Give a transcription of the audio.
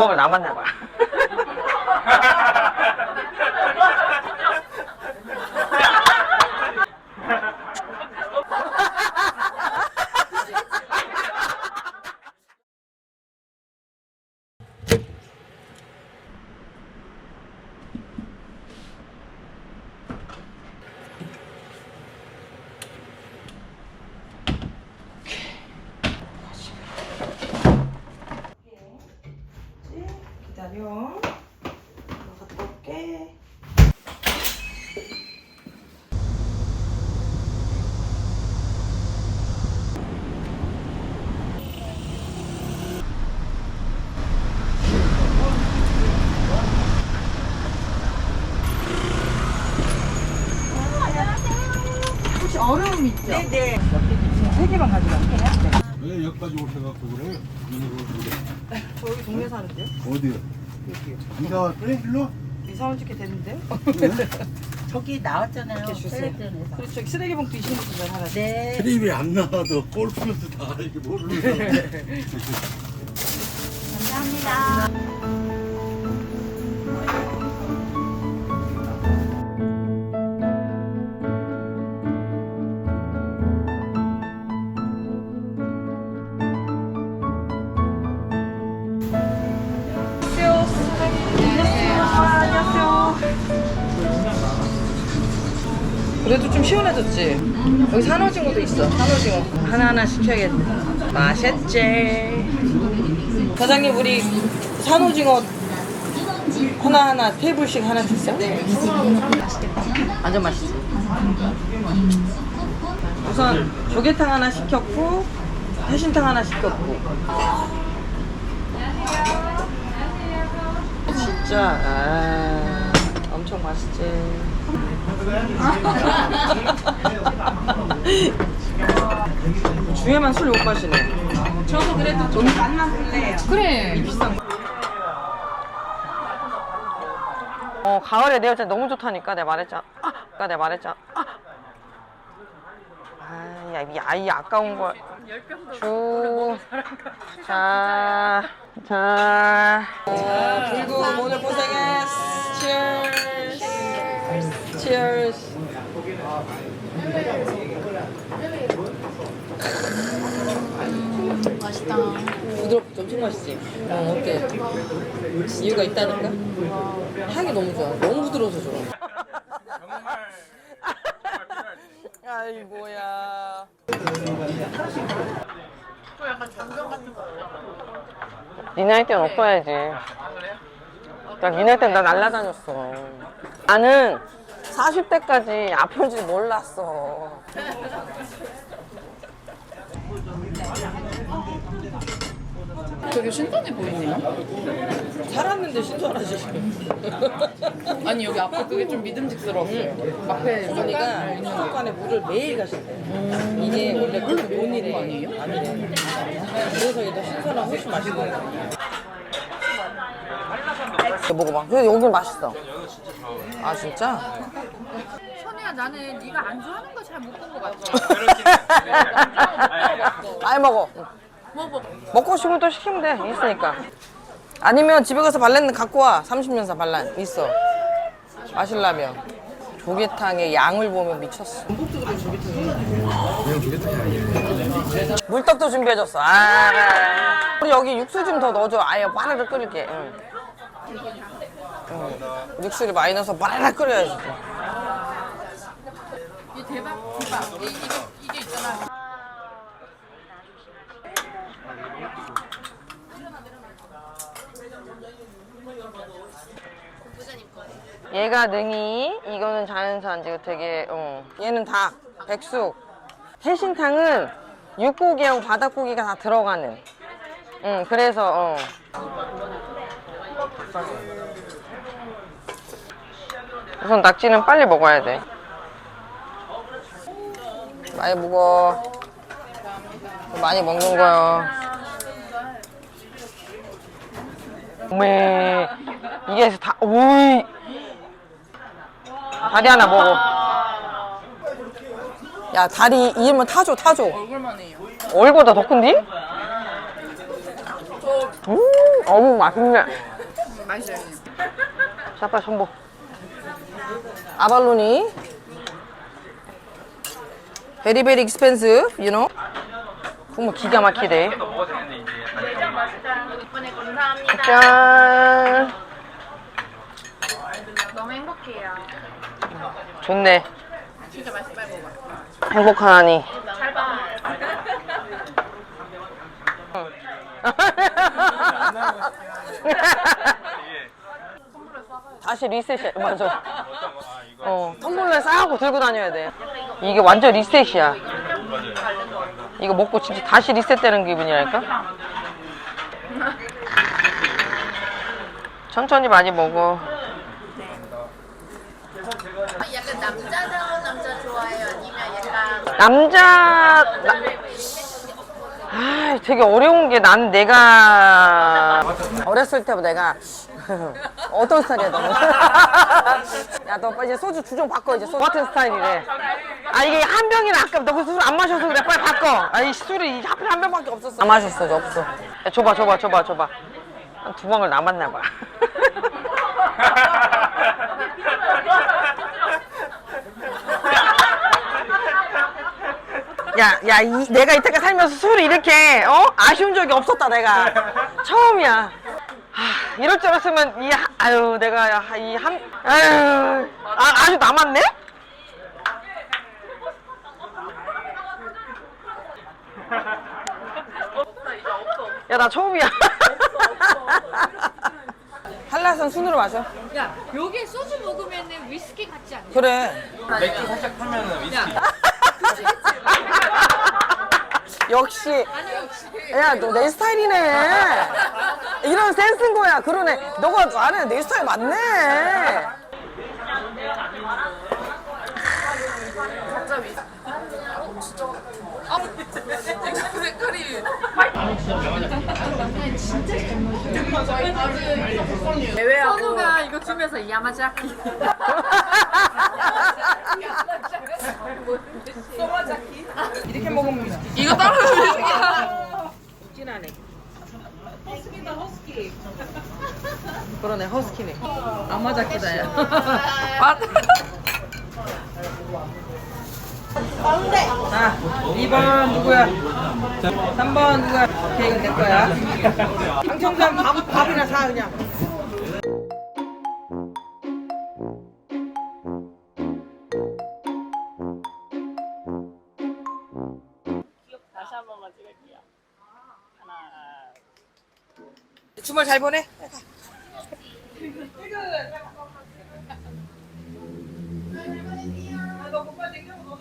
주먹을 남았나 봐. 기다려. 갔다 올게. 혹시 얼음 세 개만 가져갈게요. 왜 여기까지 오셔갖고 그래? 저기 동네 사는데요? 어디요? 네가 그래? 일로? 이사원 찍게 됐는데요? 저기 나왔잖아요. 이렇게 주세요. 텔레비전에서. 그리고 저기 쓰레기 봉투 20분 하나. 네. 트립이 안 나와도 골프면서 다 이게 모르는 사람. 감사합니다. 그래도 좀 시원해졌지? 여기 산호징어도 있어. 산호징어. 하나하나 시켜야겠네. 맛있지? 사장님, 우리 산호징어 하나하나 테이블씩 하나 주세요. 네. 완전 맛있지? 우선 조개탕 하나 시켰고, 해신탕 하나 시켰고. 진짜, 아, 엄청 맛있지? 주에만 술 못 마시네. 저도 그래도 좀 맛만 볼래요. 그래. 어 가을에 내 여자 너무 좋다니까 내가 말했잖아. 아, 아까 내가 말했잖아. 아, 아야 이 아이 아까운 걸. 주. 자, 자. 자, 불고 오늘 고생했 맛있다. 부드럽고 엄청 맛있지? 어, 어때? 이유가 있다니까? 향이 너무 좋아. 너무 부드러워서 좋아. 아이 뭐야. 니 나이 때는 없어야지. 나 니 나이 때는 나 날라다녔어. 나는 40대까지 아플 줄 몰랐어. 되게 신선해 보이네요. 살았는데 신선하지. 아니 여기 앞에 그게 좀 믿음직스러웠어요. 앞에 수정이가 수족관에 물을 매일 가신대. 이게 원래 그렇게 논이래. 아니에요? 아니래. 그래서 더 신선하고 훨씬 맛있는 거야. 먹어봐. 근데 여기 맛있어. 아 진짜? 선우야 나는 네가 안 좋아하는 거 잘 못 본 것 같아. 많이 먹어. 먹어. 먹고 싶으면 또 시키면 돼. 있으니까. 아니면 집에 가서 발렌 갖고 와. 30년사 발렌 있어. 마실라면. 조개탕의 양을 보면 미쳤어. 물떡도 준비해줬어. 아, 우리 여기 육수 좀 더 넣어줘. 아예 빠르르 끓일게. 응. 응. 육수를 많이 넣어서 빠르르 끓여야지. 이 대박 대박. 이, 이게 이게 있잖아. 얘가 능이, 이거는 자연산, 이거 되게, 어. 얘는 닭, 백숙. 해신탕은 육고기하고 바닷고기가 다 들어가는. 응, 그래서, 어. 우선 낙지는 빨리 먹어야 돼. 많이 먹어. 많이 먹는 거야. 매 이게 다 오이 다리 하나 먹어. 야 다리 이면 타줘 타줘. 얼굴만 해요. 얼굴보다 더 큰디? 저 음, 어묵 맛있네. 맛있어요. 샤파 전복. 아발로니. 베리 베리 익스펜시브, you know? 국물 기가 막히대. 짠. 너무 행복해요. 좋네. 진짜 맛있어. 빨리 먹어봐. 행복하니. 잘 봐. 다시 리셋이야. 맞아. 어, 텀블러에 싸고 들고 다녀야 돼. 이게 완전 리셋이야. 이거 먹고 진짜 다시 리셋되는 기분이랄까? 천천히 많이 먹어. 약간 남자다운 남자 좋아해요? 아니면 약간 남자 나... 아, 되게 어려운 게 난 내가 어렸을 때부터 내가 어떤 스타일이야 너는? 야너 빨리 이제 소주 주종 바꿔 이제 소주 같은 스타일이래. 아 이게 한 병이나 아까 너그술안 마셔서 그래 빨리 바꿔. 아이 술이 하필 한 병밖에 없었어. 안 마셨어 저 없어. 야, 줘봐 줘봐 줘봐 줘봐. 한 두 방울 남았나 봐. 야, 야, 이, 내가 이때까지 살면서 술을 이렇게, 어? 아쉬운 적이 없었다, 내가. 처음이야. 하, 이럴 줄 알았으면, 이, 하- 아유, 내가, 야, 이 한, 아유, 아, 아주 남았네? 야, 나 처음이야. 한라산 순으로 마셔. 야 여기 소주 먹으면 위스키 같지 않냐? 그래. 맥주 살짝 타면은 위스키. 역시. 아니 역시 야, 너 내 스타일이네. 이런 센스인 거야. 그러네. 너가 아는 내 스타일 맞네. 색깔이 선우가 이거 주면서 야마자키 이렇게 먹으면 이거 따로 위스키야. 진하네. 허스키다, 허스키. 그러네, 허스키네. 아마자키다, 야. 맞. 자, 2번 누구야? 3번 누구야? 오케이, 이건 내 거야. 당첨자는 밥, 밥이나 사, 그냥. 주말 잘 보내? 너 오빠 냉장고